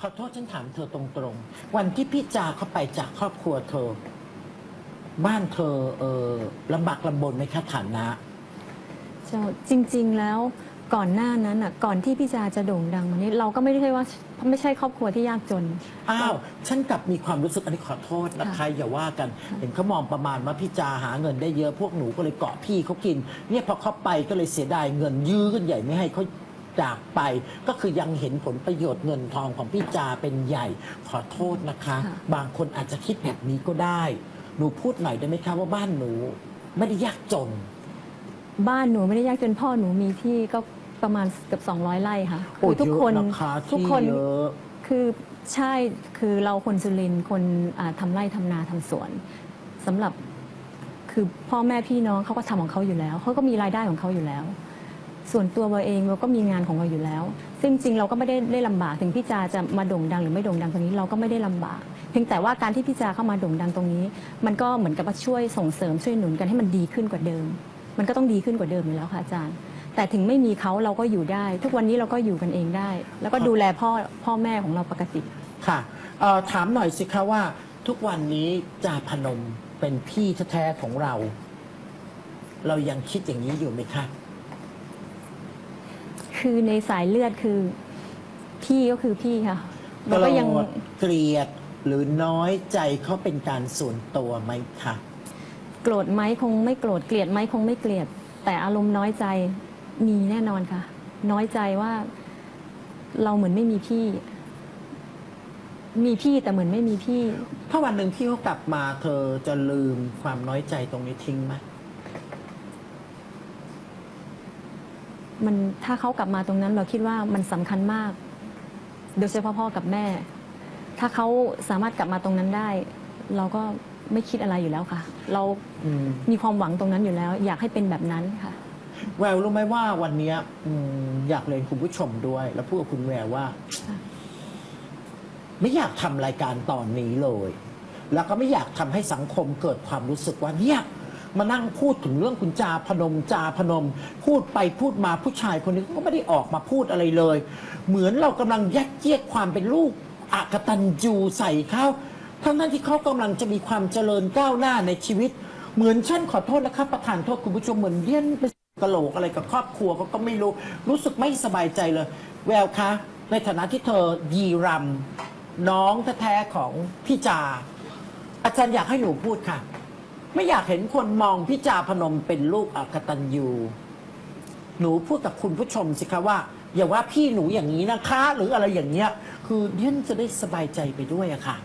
ขอโทษฉันถามเธอตรงๆ วันที่พี่จาเข้าไปจากครอบครัวเธอ บ้านเธอเออลำบากลำบนไหมคะฐานะ เจ้าจริง ๆ แล้วก่อนหน้านั้นอะ ก่อนที่พี่จาจะโด่งดังมานี้ เราก็ไม่ได้ใช่ว่าไม่ใช่ครอบครัวที่ยากจน อ้าว ฉันกลับมีความรู้สึกอันนี้ขอโทษนะคะค่ะอย่าว่ากัน เห็นเขามองประมาณว่าพี่จาหาเงินได้เยอะพวกหนูก็เลยเกาะพี่เขากิน เนี่ยพอเขาไปก็เลยเสียดายเงินยื้อกันใหญ่ไม่ให้เขา จากไป ก็คือยังเห็นผลประโยชน์เงินทองของพี่จาเป็นใหญ่ขอโทษนะคะค่ะบางคนอาจจะคิดแบบนี้ก็ได้ หนูพูดหน่อยได้ไหมคะว่าบ้านหนูไม่ได้ยากจน บ้านหนูไม่ได้ยากจนพ่อหนูมีที่ก็ประมาณเกือบ200ไร่ค่ะโอ้ทุกคนเยอะนะคะทุกที่คนเยอะคือใช่คือเราคนสุรินทร์คนอ่าทำไร่ทำนาทำสวนสำหรับคือพ่อแม่พี่น้องเขาก็ทำของเขาอยู่แล้วเขาก็มีรายได้ของเขาอยู่แล้ว ส่วนตัวเราเองเราก็มีงานของเราอยู่แล้ว ซึ่งจริงเราก็ไม่ได้ได้ลำบากถึงพี่จาจะมาโด่งดังหรือไม่โด่งดังตรงนี้เราก็ไม่ได้ลำบาก เพียงแต่ว่าการที่พี่จาเข้ามาโด่งดังตรงนี้ มันก็เหมือนกับว่าช่วยส่งเสริมช่วยหนุนกันให้มันดีขึ้นกว่าเดิม มันก็ต้องดีขึ้นกว่าเดิมอยู่แล้วค่ะอาจารย์ แต่ถึงไม่มีเขาเราก็อยู่ได้ ทุกวันนี้เราก็อยู่กันเองได้ แล้วก็ดูแลพ่อพ่อแม่ของเราปกติ ค่ะเอ่อถามหน่อยสิคะว่า ทุกวันนี้จาพนมเป็นพี่แท้ๆของเรา เรายังคิดอย่างนี้อยู่ไหมคะ คือในสายเลือดคือ พี่ก็คือพี่ค่ะโกเรารก็ยังธเกลียดหรือน้อยใจเขาเป็นการส่วนตัวไหมคะโกรธไหมคงไม่โกรธเกลียดไหมคงไม่เกลียด แต่อารมณ์น้อยใจมีแน่นอนค่ะ น้อยใจว่า เราเหมือนไม่มีพี่ มีพี่แต่เหมือนไม่มีพี่ ถ้าวันหนึ่งพี่เขากลับมาเธอจะลืมความน้อยใจตรงนี้ทิ้งไหม มันถ้าเขากลับมาตรงนั้นเราคิดว่ามันสำคัญมาก โดยเฉพาะพ่อกับแม่ ถ้าเขาสามารถกลับมาตรงนั้นได้ เราก็ไม่คิดอะไรอยู่แล้วค่ะ เราอืมมีความหวังตรงนั้นอยู่แล้ว อยากให้เป็นแบบนั้นค่ะ แววรู้ไหมว่าวันเนี้ยอืมอยากเรียนคุณผู้ชมด้วย แล้วพูดกับคุณแววว่าค่ะไม่อยากทำรายการตอนนี้เลย แล้วก็ไม่อยากทำให้สังคมเกิดความรู้สึกว่าเนี่ย มานั่งพูดถึงเรื่องคุณจาพนมจาพนม พูดไปพูดมาผู้ชายคนนี้ก็ไม่ได้ออกมาพูดอะไรเลย เหมือนเรากำลังยัดเยียดความเป็นลูกอากตันยูใส่เขาทั้งนั้นที่เขากำลังจะมีความเจริญก้าวหน้าในชีวิต เหมือนฉันขอโทษนะครับประธานโทษคุณผู้ชมเหมือนเลี้ยนไปกะโหลกอะไรกับครอบครัวเขาก็ไม่รู้รู้สึกไม่สบายใจเลย แววคะ ในฐานะที่เธอยีรำน้องแท้ๆของพี่จา อาจารย์อยากให้หนูพูดค่ะ ไม่อยากเห็นคนมองพี่จาพนมเป็นลูกอากตันยูหนูพูดกับคุณผู้ชมสิคะว่า อย่าว่าพี่หนูอย่างนี้นะคะ หรืออะไรอย่างเงี้ย คือเดี่ยนจะได้สบายใจไปด้วยอะค่ะ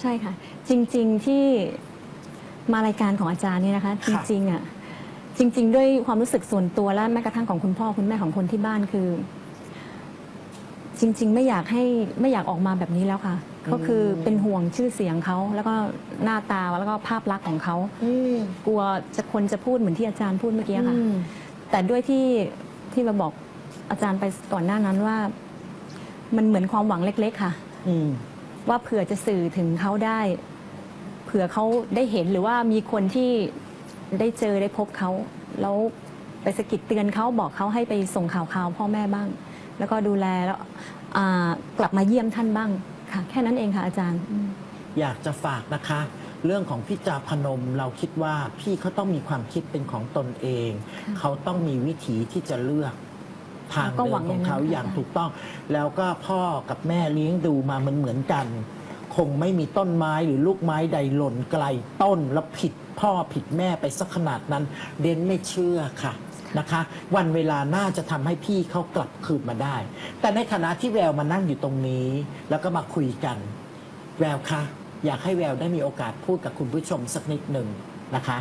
ใช่ค่ะ จริง ๆที่มารายการของอาจารย์เนี่ยนะคะ จค่ะริงๆอะจริง ๆ ด้วยความรู้สึกส่วนตัวและแม้กระทั่งของคุณพ่อคุณแม่ของคนที่บ้านคือ จริง ๆ ไม่อยากให้ไม่อยากออกมาแบบนี้แล้วค่ะ ก็คือเป็นห่วงชื่อเสียงเขาแล้วก็หน้าตาแล้วก็ภาพลักษณ์ของเขาอืมกลัวจะคนจะพูดเหมือนที่อาจารย์พูดเมื่อกี้ค่ะอืมแต่ด้วยที่ที่มาบอกอาจารย์ไปก่อนหน้านั้นว่า มันเหมือนความหวังเล็ก ๆ ค่ะอืมว่าเผื่อจะสื่อถึงเขาได้ เผื่อเขาได้เห็นหรือว่ามีคนที่ได้เจอได้พบเขาแล้วไปสะกิดเตือนเขาบอกเขาให้ไปส่งข่าวข่าวพ่อแม่บ้าง แล้วก็ดูแลแล้วอ่ากลับมาเยี่ยมท่านบ้าง ค่ะ แค่นั้นเองค่ะอาจารย์อืมอยากจะฝากนะคะ เรื่องของพี่จาพนมเราคิดว่าพี่เขาต้องมีความคิดเป็นของตนเอง เขาต้องมีวิถีที่จะเลือกทางก็เดิหวันงของเขาอย่างนั้นค่ะอย่างถูกต้อง แล้วก็พ่อกับแม่เลี้ยงดูมามันเหมือนกัน คงไม่มีต้นไม้หรือลูกไม้ใดหล่นไกลต้นแล้วผิดพ่อผิดแม่ไปสักขนาดนั้น เดนไม่เชื่อค่ะ นะคะ วันเวลาน่าจะทำให้พี่เขากลับคืนมาได้ แต่ในฐานะที่แววมานั่งอยู่ตรงนี้ แล้วก็มาคุยกัน แววคะอยากให้แววได้มีโอกาสพูดกับคุณผู้ชมสักนิดหนึ่งนะคะ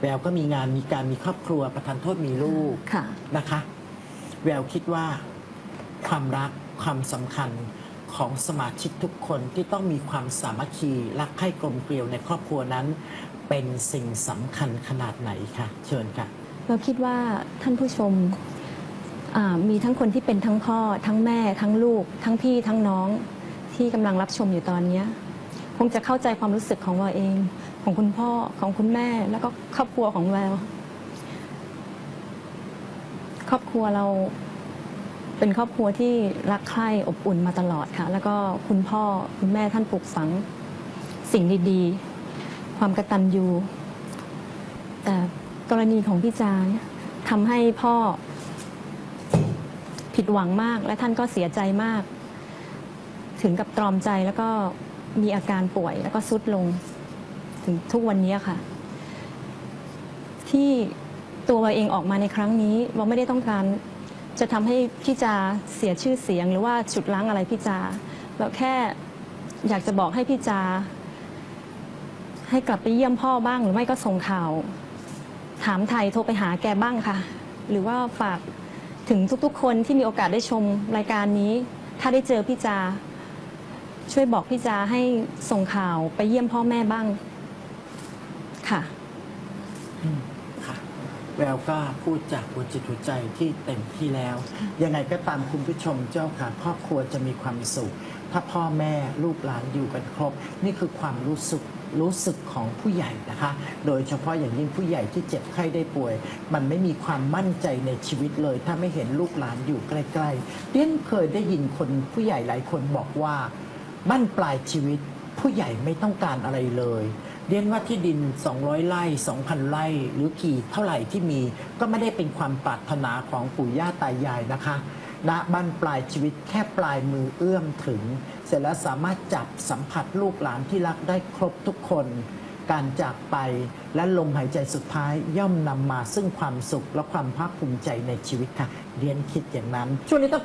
แววก็มีงานมีการมีครอบครัวประทานโทษมีลูกค่ะนะคะ แววคิดว่าความรักความสำคัญของสมาชิกทุกคนที่ต้องมีความสามัคคีรักใคร่กลมเกลียวในครอบครัวนั้น เป็นสิ่งสำคัญขนาดไหนคะเชิญค่ะ เราคิดว่าท่านผู้ชมมีทั้งคนที่เป็นทั้งพ่อ ทั้งแม่ ทั้งลูก ทั้งพี่ทั้งน้องที่กำลังรับชมอยู่ตอนเนี้คงจะเข้าใจความรู้สึกของเราเอง ของคุณพ่อของคุณแม่ แล้วก็ครอบครัวของแววครอบครัวเราเป็นครอบครัวที่รักใคร่อบอุ่นมาตลอดค่ะ แล้วก็คุณพ่อคุณแม่ท่านปลูกฝังสิ่งดีๆ ความกตัญญูแต่ กรณีของพี่จาเนี่ยทำให้พ่อผิดหวังมาก และท่านก็เสียใจมาก ถึงกับตรอมใจแล้วก็มีอาการป่วยแล้วก็สุดลง ถึงทุกวันนี้ค่ะ ที่ตัวเราเองออกมาในครั้งนี้เราไม่ได้ต้องการจะทำให้พี่จาเสียชื่อเสียง หรือว่าฉุดล้างอะไรพี่จาเราแค่อยากจะบอกให้พี่จา ให้กลับไปเยี่ยมพ่อบ้างหรือไม่ก็ส่งข่าว ถามไทยโทรไปหาแกบ้างค่ะ หรือว่าฝากถึงทุกๆ คนที่มีโอกาสได้ชมรายการนี้ ถ้าได้เจอพี่จา ช่วยบอกพี่จาให้ส่งข่าวไปเยี่ยมพ่อแม่บ้างค่ะค่ะแววก็พูดจากหัวจิตหัวใจที่เต็มที่แล้ว ยังไงก็ตามคุณผู้ชมเจ้าค่ะ ครอบครัวจะมีความสุข ถ้าพ่อแม่ลูกหลานอยู่กันครบ นี่คือความรู้สึก รู้สึกของผู้ใหญ่นะคะ โดยเฉพาะอย่างยิ่งผู้ใหญ่ที่เจ็บไข้ได้ป่วย มันไม่มีความมั่นใจในชีวิตเลย ถ้าไม่เห็นลูกหลานอยู่ใกล้ๆเดียนเคยได้ยินคนผู้ใหญ่หลายคนบอกว่าบ้านปลายชีวิตผู้ใหญ่ไม่ต้องการอะไรเลยเรียนว่าที่ดิน 200 ไร่ 2,000 ไร่ หรือกี่เท่าไหร่ที่มี ก็ไม่ได้เป็นความปรารถนาของปู่ย่าตายายนะคะ ณบ้านปลายชีวิตแค่ปลายมือเอื้อมถึง เสร็จแล้วสามารถจับสัมผัสลูกหลานที่รักได้ครบทุกคน การจากไปและลมหายใจสุดท้ายย่อมนำมาซึ่งความสุขและความภาคภูมิใจในชีวิตค่ะเรียนคิดอย่างนั้นช่วงนี้ต้อง